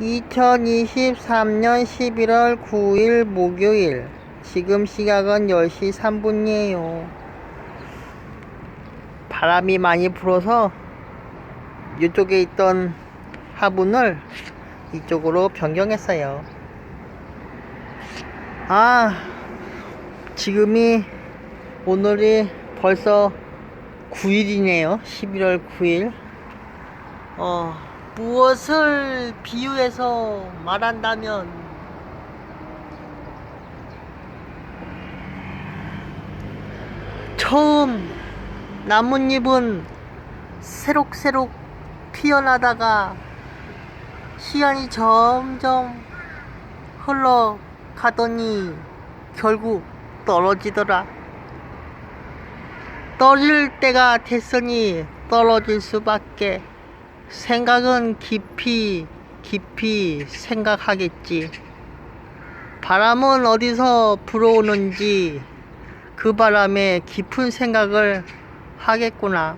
2023년 11월 9일 목요일. 지금 시각은 10시 3분이에요. 바람이 많이 불어서 이쪽에 있던 화분을 이쪽으로 변경했어요. 아 지금이 오늘이 벌써 9일이네요. 11월 9일. 어, 무엇을 비유해서 말한다면 처음 나뭇잎은 새록새록 피어나다가 시간이 점점 흘러가더니 결국 떨어지더라. 떨어질 때가 됐으니 떨어질 수밖에. 생각은 깊이 깊이 생각하겠지. 바람은 어디서 불어오는지 그 바람에 깊은 생각을 하겠구나.